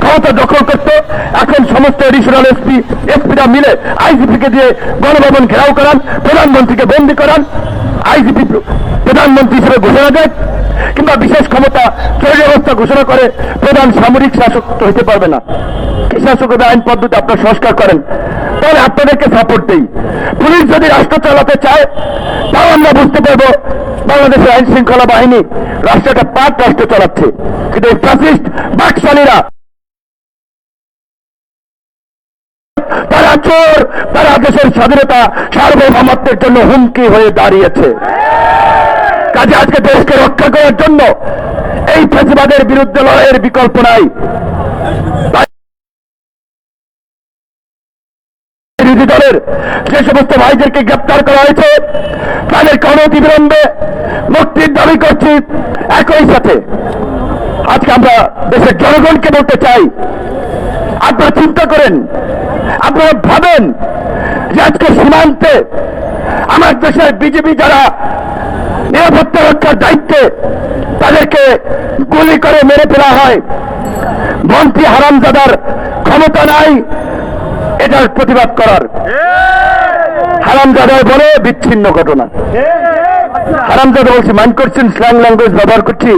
ক্ষমতা দখল করতে এখন সমস্ত এডিশনাল এসপি এসপিরা মিলে আইজিপিকে দিয়ে গণভবন ঘেরাও করান, প্রধানমন্ত্রীকে বন্দী করান। আইজিপি প্রধানমন্ত্রী হিসেবে ঘোষণা দেয় কিংবা বিশেষ ক্ষমতা জরুরি অবস্থা ঘোষণা করে প্রধান সামরিক শাসক তো হতে পারবে না। শাসকতা আইন পদ্ধতি আপনার সংস্কার করেন? তাহলে আপনাদেরকে সাপোর্ট দেই। পুলিশ যদি রাষ্ট্র চালাতে চায়, তাও আমরা বুঝতে পারব বাংলাদেশের আইন শৃঙ্খলা বাহিনী রাষ্ট্রটা পাক রাষ্ট্র চালাচ্ছে। কিন্তু এই ফ্যাসিস্ট বাকশালীরা তারা চোর, তারা দেশের স্বাধীনতা, সার্বভৌমত্বের জন্য হুমকি হয়ে দাঁড়িয়েছে। কাজে আজকে দেশকে রক্ষা করার জন্য এই ফেসিবাদের বিরুদ্ধে লড়াইয়ের বিকল্প নাই। বিরোধী দলের যে সমস্ত ভাইদেরকে গ্রেপ্তার করা হয়েছে তাদেরকে অনতিবিলম্বে মুক্তির দাবি করছি একই সাথে। আজকে আমরা দেশের জনগণকে বলতে চাই, আপনারা চিন্তা করেন, আপনারা ভাবেন যে আজকে সীমান্তে আমার দেশের বিজেপি যারা নিরাপত্তা রক্ষার দায়িত্বে তাদেরকে গুলি করে মেরে ফেলা হয়, মন্ত্রী হারামজাদার ক্ষমতা নাই, এটার প্রতিবাদ করার। হারামজাদার বলে বিচ্ছিন্ন ঘটনা। হারামজাদা বলছি মাইন্ড করছেন স্ল্যাং ল্যাঙ্গুয়েজ ব্যবহার করছি।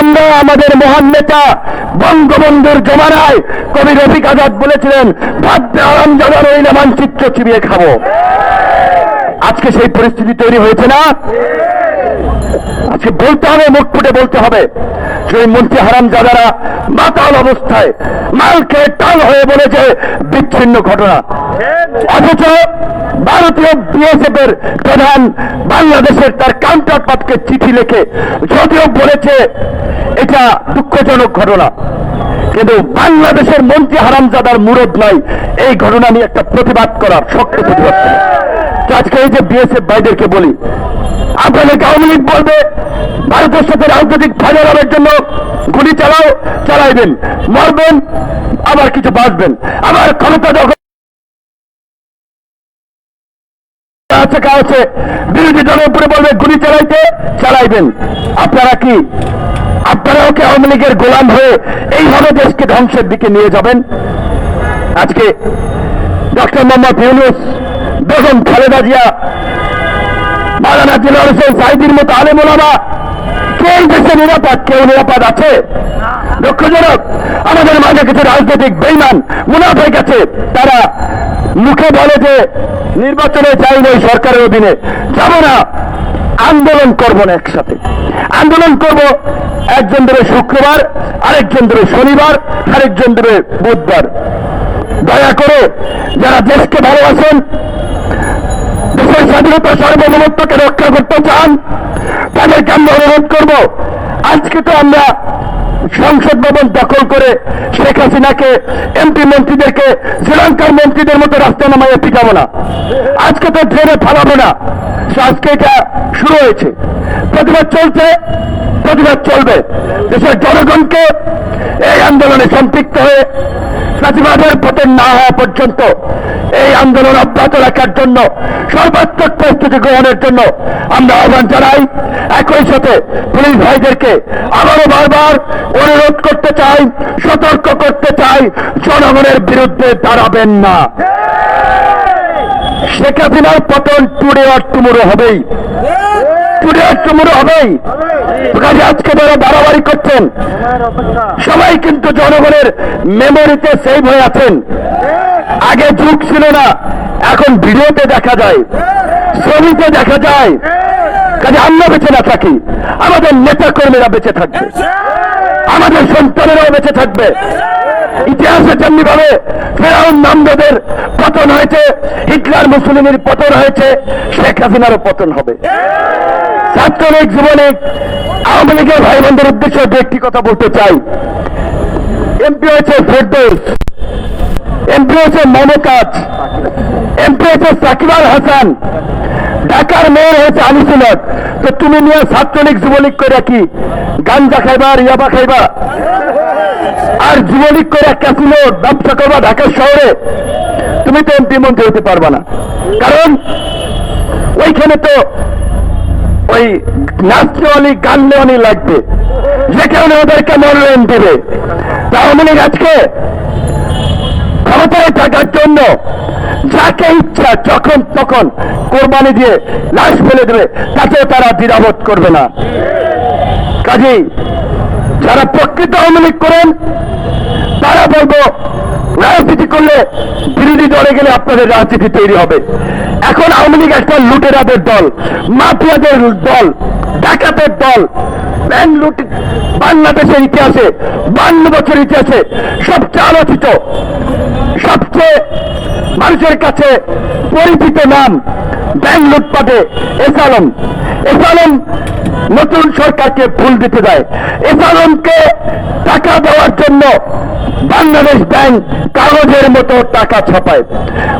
আমরা আমাদের মহান নেতা, বঙ্গবন্ধুর জমানায় কবি রফিক আজাদ বলেছিলেন ভাবতে আরামজাদা রইলে মানচিত্র চিবিয়ে খাব। আজকে সেই পরিস্থিতি তৈরি হয়েছে না? আজকে বলতে হবে, মুখ ফুটে বলতে হবে। সেই মন্ত্রী হারাম যাদারা মাতাল অবস্থায়, মালকে টাল হয়ে বলেছে বিচ্ছিন্ন ঘটনা অথচ ভারতীয় বিএসএফ এর প্রধান বাংলাদেশের তার কাউন্টার পার্টকে চিঠি লিখে যদিও বলেছে, এটা দুঃখজনক ঘটনা কিন্তু বাংলাদেশের মন্ত্রী হারামজাদার মুরদ নাই, এই ঘটনা নিয়ে একটা প্রতিবাদ করার শক্ত প্রতিবাদ করার। আজকে এই যে বিএসএফ ভাইদেরকে বলি। আপনাদেরকে আওয়ামী লীগ বলবে, ভারতের সাথে রাজনৈতিক ফায়দা লাভের জন্য গুলি চালাও চালাইবেন মরবেন, আবার কিছু বাঁচবেন। আবার ক্ষমতা আছে কা আছে? বিরোধী দলের উপরে বলবে, গুলি চালাইতে চালাইবেন আপনারা কি? আপনারাও কি আওয়ামী লীগের গোলাম হয়ে এইভাবে দেশকে ধ্বংসের দিকে নিয়ে যাবেন? আজকে ডক্টর মোহাম্মদ ইউনুস বেগম খালেদা জিয়া মালানা জিলার হোসেন সাইদির মতো আলেমোলামা কেউ দেশে নিরাপদ কেউ নিরাপদ আছে? দুঃখজনক আমাদের মাঝে কিছু রাজনৈতিক বেইমান মুনাফেক আছে তারা মুখে বলে যে, নির্বাচনে চাইব এই সরকারের অধীনে। যাব না, আন্দোলন করব না একসাথে। আন্দোলন করব, একজন দেবে শুক্রবার, আরেকজন দেবে শনিবার, আরেকজন দেবে বুধবার। দয়া করে যারা দেশকে ভালোবাসেন স্বাধীনতা সার্বভৌমত্বকে রক্ষা করতে চান, তাদেরকে আমরা অনুরোধ করব। আজকে তো আমরা সংসদ ভবন দখল করে শেখ হাসিনাকে, এমপি মন্ত্রীদেরকে, শ্রীলঙ্কার মন্ত্রীদের মতো রাস্তা নামাইয়ে পিটাবো না। আজকে তো ট্রেনে ফালাবো না। আজকে এটা শুরু হয়েছে। প্রতিবাদ চলছে, প্রতিবাদ চলবে। দেশের জনগণকে এই আন্দোলনে সম্পৃক্ত হয়ে প্রতিবাদের পতন না হওয়া পর্যন্ত এই আন্দোলন অব্যাহত রাখার জন্য, সর্বাত্মক প্রস্তুতি গ্রহণের জন্য আমরা আহ্বান জানাই। একই সাথে পুলিশ ভাইদেরকে আবারও বারবার অনুরোধ করতে চাই, সতর্ক করতে চাই, জনগণের বিরুদ্ধে দাঁড়াবেন না। শেখ হাসিনার পতন টুডে আর টুমুরো হবেই। টুডে আর টুমুরো হবেই। কাজে আজকে যারা বাড়াবাড়ি করছেন। সবাই কিন্তু জনগণের মেমোরিতে সেভ হয়ে আছেন। আগে যুগ ছিল না, এখন ভিডিওতে দেখা যায়, ছবিতে দেখা যায়। কাজে আমরা বেঁচে না থাকি, আমাদের নেতা কর্মীরা বেঁচে থাকবে। আমাদের সন্তানেরাও বেঁচে থাকবে। ইতিহাসে যেমনি ভাবে ফেরাউন নামদাদের পতন হয়েছে, হিটলার মুসলিমের পতন হয়েছে, শেখ হাসিনারও পতন হবে। ছাত্রলীগ যুবলীগ আওয়ামী লীগের ভাই বোনদের উদ্দেশ্যে একটি কথা বলতে চাই। এমপি হয়েছে ফেরদৌস এমপি হয়েছে মমতাজ এমপি হয়েছে সাকিব আল হাসান ঢাকার মেয়র হয়েছে আলিসুলত তো তুমি নিয়ে ছাত্রলীগ যুবলীগ করে কি গাঞ্জা খাইবা ইয়াবা খাইবা? আর যুবলীগ করে ক্যাসিনো ব্যবসা করবা ঢাকা শহরে? তুমি তো এমপি মন্ত্রী হতে পারবা না। কারণ ওইখানে তো ওই নাচনেওয়ালি গাননেওয়ালি লাগবে। যে কারণে ওদেরকে মনোনয়ন দেবে। তা আওয়ামী আজকে ক্ষমতায় থাকার জন্য যাকে ইচ্ছা যখন তখন কোরবানি দিয়ে লাশ ফেলে দেবে, তাতেও তারা দ্বিধাবোধ করবে না। কাজেই যারা প্রকৃত আওয়ামী করেন, তারা বলব, রাজনীতি করলে বিরোধী দলে গেলে আপনাদের রাজনীতি তৈরি হবে। এখন আওয়ামী লীগ একটা লুটেরাদের দল, মাফিয়াদের দল, ডাকাতের দল ব্যাংক লুট, বাংলাদেশের ইতিহাসে, বান্ন বছর ইতিহাসে সবচেয়ে আলোচিত সবচেয়ে মানুষের কাছে পরিচিত নাম ব্যাংক লুটপাটে এসালম এসালম নতুন সরকারকে ভুল দিতে দেয়। এসালমকে টাকা দেওয়ার জন্য বাংলাদেশ ব্যাংক কাগজের মতো টাকা ছাপায়।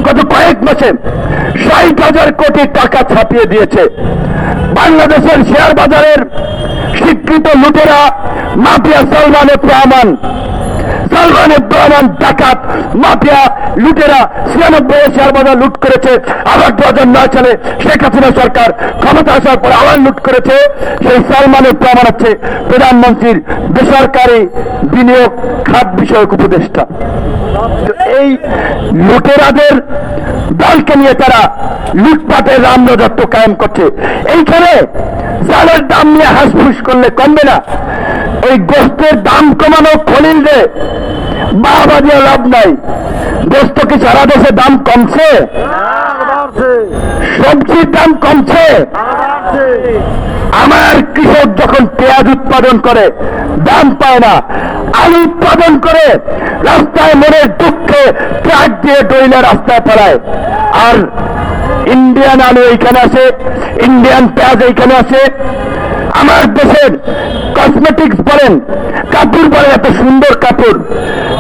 গত কয়েক মাসে ষাট হাজার কোটি টাকা ছাপিয়ে দিয়েছে। বাংলাদেশের শেয়ার বাজারের স্বীকৃত লুটেরা মাফিয়া সালমানের প্রমাণ। সালমান রহমান ডাকাত, মাফিয়া, লুটেরা, ছিয়ানব্বই শেয়ার বাজার লুট করেছে, আবার দু হাজার নয় সালে শেখ হাসিনা সরকার ক্ষমতা আসার পর আবার লুট করেছে। সেই সালমানের প্রমাণ হচ্ছে প্রধানমন্ত্রীর বেসরকারি বিনিয়োগ খাত বিষয়ক উপদেষ্টা। এই লুটেরাদের দলকে নিয়ে তারা লুটপাটের রামরাজত্ব কায়েম করছে। এইখানে চালের দাম নিয়ে হাঁসফুস করলে কমবে না। এই গোস্তের দাম কমানো খলিল রে। বাবা দিয়ে লাভ নাই। গোস্ত কি সারা দেশে দাম কমছে? সবজির দাম কমছে। আমার কৃষক যখন পেঁয়াজ উৎপাদন করে, দাম পায় না। আলু উৎপাদন করে, রাস্তায় মনের দুঃখে ট্রাক দিয়ে ডইলে রাস্তায় ফেলায় আর ইন্ডিয়ান আলু এইখানে আছে ইন্ডিয়ান পেঁয়াজ এইখানে আছে আমার দেশের কসমেটিক্স বলেন। কাপড় বলেন, এত সুন্দর কাপড়।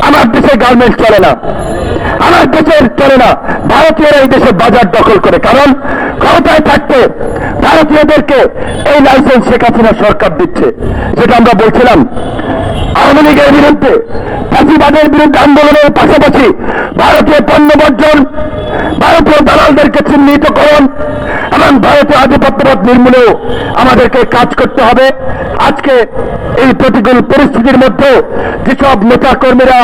আমার দেশে গার্মেন্টস চলে না। আমার দেশের চলে না। ভারতীয়রা এই দেশে বাজার দখল করে। কারণ ক্ষমতায় থাকতে ভারতীয়দেরকে এই লাইসেন্স শেখ হাসিনা সরকার দিচ্ছে। যেটা আমরা বলছিলাম, আওয়ামী লীগের বিরুদ্ধে ফাঁসিবাদের বিরুদ্ধে আন্দোলনের পাশাপাশি ভারতীয় পণ্য বর্জন ভারতীয় দালালদেরকে চিহ্নিতকরণ এবং ভারতীয় আধিপত্যবাদ নির্মূলেও আমাদেরকে কাজ করতে হবে। আজকে এই প্রতিকূল পরিস্থিতির মধ্যে যেসব নেতা কর্মীরা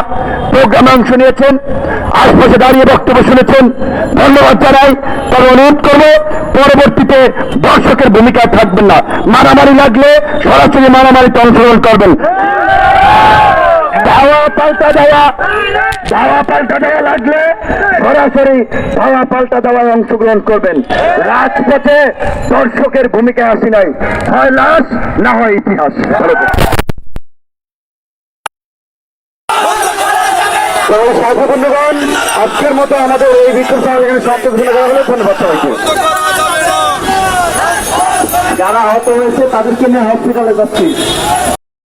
প্রোগ্রামে অংশ নিয়েছেন আশপাশে দাঁড়িয়ে বক্তব্য শুনেছেন, ধন্যবাদ জানাই। তবে অনুরোধ করব, পরবর্তীতে দর্শকের ভূমিকায় থাকবেন না। মারামারি লাগলে সরাসরি মারামারিতে অংশগ্রহণ করবেন। পাল্টা দেওয়া। পাল্টা দেওয়া লাগলে সরাসরি পাল্টা দেওয়ায় অংশগ্রহণ করবেন। রাজপথে দর্শকের ভূমিকায় আসি নাই। হয় লাশ না হয় ইতিহাস। আজকের মতো আমাদের এই বিক্ষোভ সমাবেশ করা ধন্যবাদ সবাইকে। যারা আহত হয়েছে, তাদেরকে নিয়ে হসপিটালে যাচ্ছি।